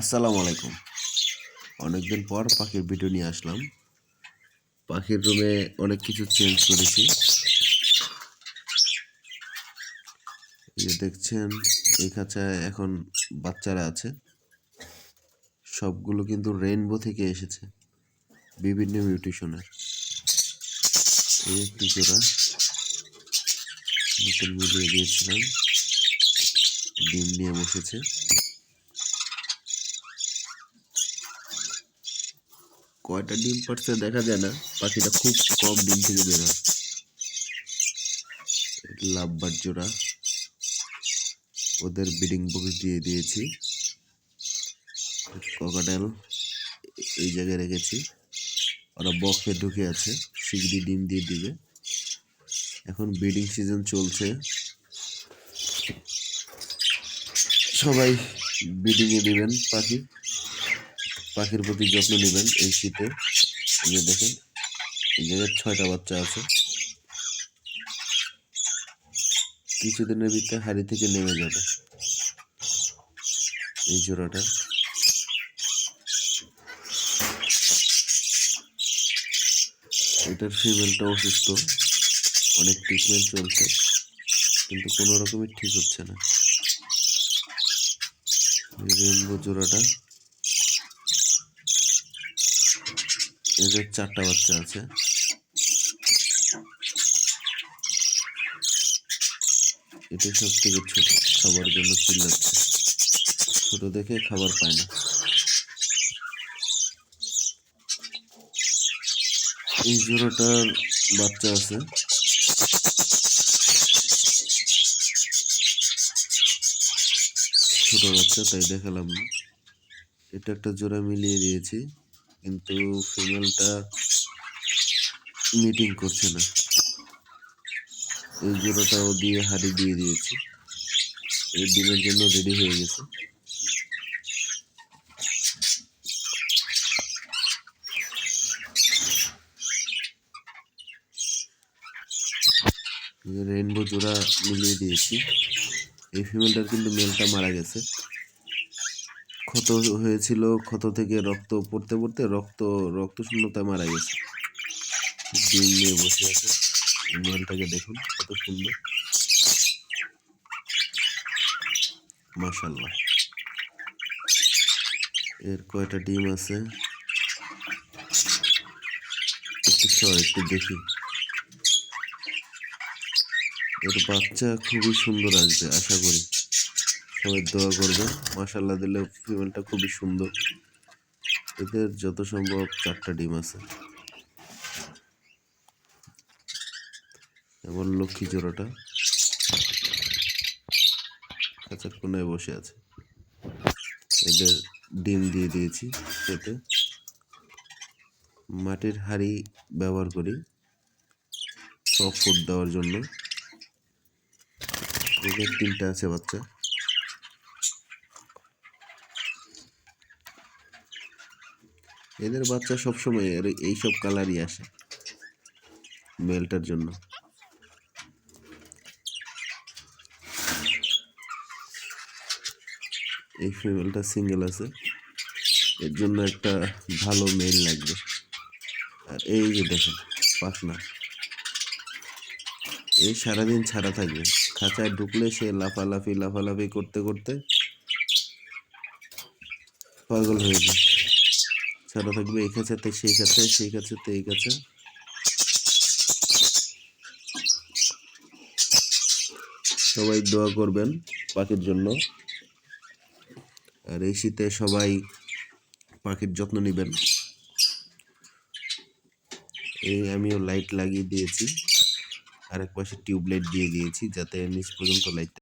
আসসালামু আলাইকুম। অনেকদিন পর পাখির ভিডিও নিয়ে আসলাম। পাখির রুমে অনেক কিছু চেঞ্জ করেছি। এই দেখছেন, এই খাঁচায় এখন বাচ্চারা আছে। সবগুলো কিন্তু রেইনবো থেকে এসেছে, বিভিন্ন মিউটেশনের এই একটি জোড়া নতুন মিলিয়ে দিয়েছিলাম ডিম নিয়ে বসেছে। কয়টা ডিম পারছে দেখা যায় না, পাখিটা খুব কম ডিম থেকে বের হয়। লাভবার জোড়া ওদের ব্রিডিং বক্স দিয়ে দিয়েছি। ককাটেল এই জায়গায় রেখেছি। ওরা বক্সে ঢুকে আছে, শিগগিরই ডিম দিয়ে দিবে। এখন ব্রিডিং সিজন চলছে। সবাই ব্রিডিংয়ে দেবেন পাখি। পাখির প্রতি যত্ন নেবেন এই শীতে। যে দেখেন, এই জায়গায় ছয়টা বাচ্চা আছে। কিছুদিনের ভিতরে হাড়ি থেকে নেমে যাবে। এই জোড়াটা। এটার ফিমেলটা অসুস্থ। অনেক ট্রিটমেন্ট চলছে, কিন্তু কোনো রকমের ঠিক হচ্ছে না। রেনবো জোড়াটা। এদের চারটা বাচ্চা আছে। এটা সব থেকে ছোট, খাবার জন্য চিল্লাচ্ছে। ছোট দেখে খাবার পায় না। এই জোড়াটার বাচ্চা আছে। ছোট বাচ্চা, তাই দেখালাম না। এটা একটা জোড়া মিলিয়ে দিয়েছি। কিন্তু ফিমেলটা মিটিং করছে না। এই জোড়াটাও দিয়ে হাড়ি দিয়ে দিয়েছি। এই ডিমের জন্য রেডি হয়ে গেছে। রেইনবো জোড়া মিলিয়ে দিয়েছি। এই ফিমেলটার কিন্তু মেলটা মারা গেছে। ক্ষত হয়েছিল, ক্ষত থেকে রক্ত পড়তে পড়তে রক্ত রক্ত শূন্যতায় মারা গেছে। ডিম নিয়ে বসে আছে। মেলটাকে দেখুন, কত সুন্দর। মাশাল্লাহ এর কয়টা ডিম আছে? একটু একটু দেখি। এর বাচ্চা খুবই সুন্দর আসবে, আশা করি। সবাই দোয়া করবেন। মাশাল্লাহ দিলে ফিমেলটা খুবই সুন্দর। এদের যত সম্ভব চারটা ডিম আছে। এমন লক্ষ্মী জোড়াটা কাঁচার কোনায় বসে আছে। এদের ডিম দিয়ে দিয়েছি খেতে। মাটির হাঁড়ি ব্যবহার করি। সব ফুড দেওয়ার জন্য। এদের তিনটা আছে বাচ্চা। এদের বাচ্চা সবসময় এর এইসব কালারই আসে মেলটার জন্য। এই ফিমেলটা সিঙ্গেল আছে। এর জন্য একটা ভালো মেল লাগবে। আর এই যে দেখেন, পাখনা। এই সারাদিন ছাড়া থাকবে। খাঁচায় ঢুকলে সে লাফালাফি লাফালাফি করতে করতে পাগল হয়ে যায়। ছাড়া থাকবে এই খাঁচাতে সেই খাঁচায় সেই খাঁচাতে এই কাছে। সবাই দোয়া করবেন পাখির জন্য। আর এই শীতে সবাই পাখির যত্ন নেবেন। এই আমিও লাইট লাগিয়ে দিয়েছি। আরেক পাশে টিউবলাইট দিয়ে দিয়েছি, যাতে নিচ পর্যন্ত লাইট